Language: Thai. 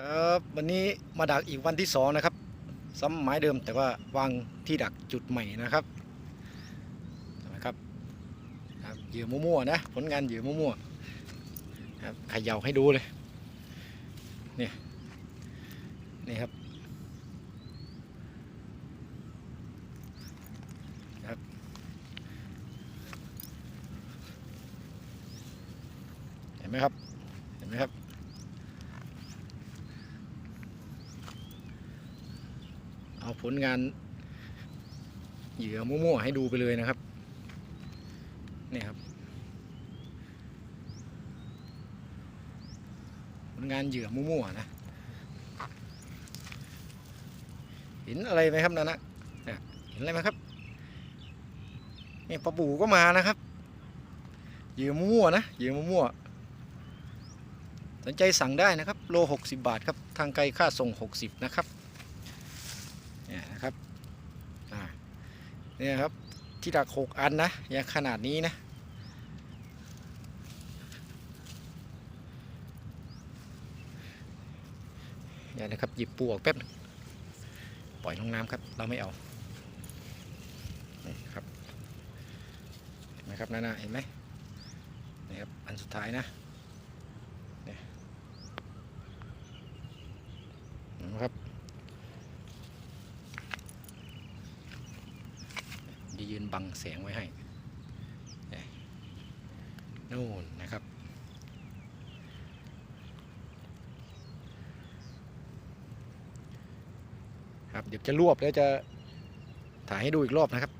ครับวันนี้มาดักอีกวันที่สองนะครับซ้ำหมายเดิมแต่ว่าวางที่ดักจุดใหม่นะครับนะครับครับเหยื่อมั่วๆนะผลงานเหยื่อมั่วๆครับขย่าให้ดูเลยนี่นี่ครับครับเห็นไหมครับเห็นไหมครับ เอาผลงานเหยื่อมั่วๆให้ดูไปเลยนะครับนี่ครับ ผลงานเหยื่อมั่วๆนะ เห็นอะไรไหมครับนั่นนะเนี่ยเห็นอะไรไหมครับนี่ปลาปูก็มานะครับเหยื่อมั่วๆนะเหยื่อมั่วๆสนใจสั่งได้นะครับ โล 60 บาทครับ ทางไกลค่าส่ง 60 นะครับ เนี่ยนะครับอ่าเนี่ยครับที่ดักหกอันนะยังขนาดนี้นะเนี่ยนะครับหยิบปูออกแป๊บปล่อยลงน้ำครับ เราไม่เอานะครับเห็นไหมครับนั่นนะเห็นไหมนี่ครับอันสุดท้ายนะนี่ยเห็นะครับ จะ ยืนบังแสงไว้ให้นู่นนะครับ ครับเดี๋ยวจะรวบแล้วจะถ่ายให้ดูอีกรอบนะครับ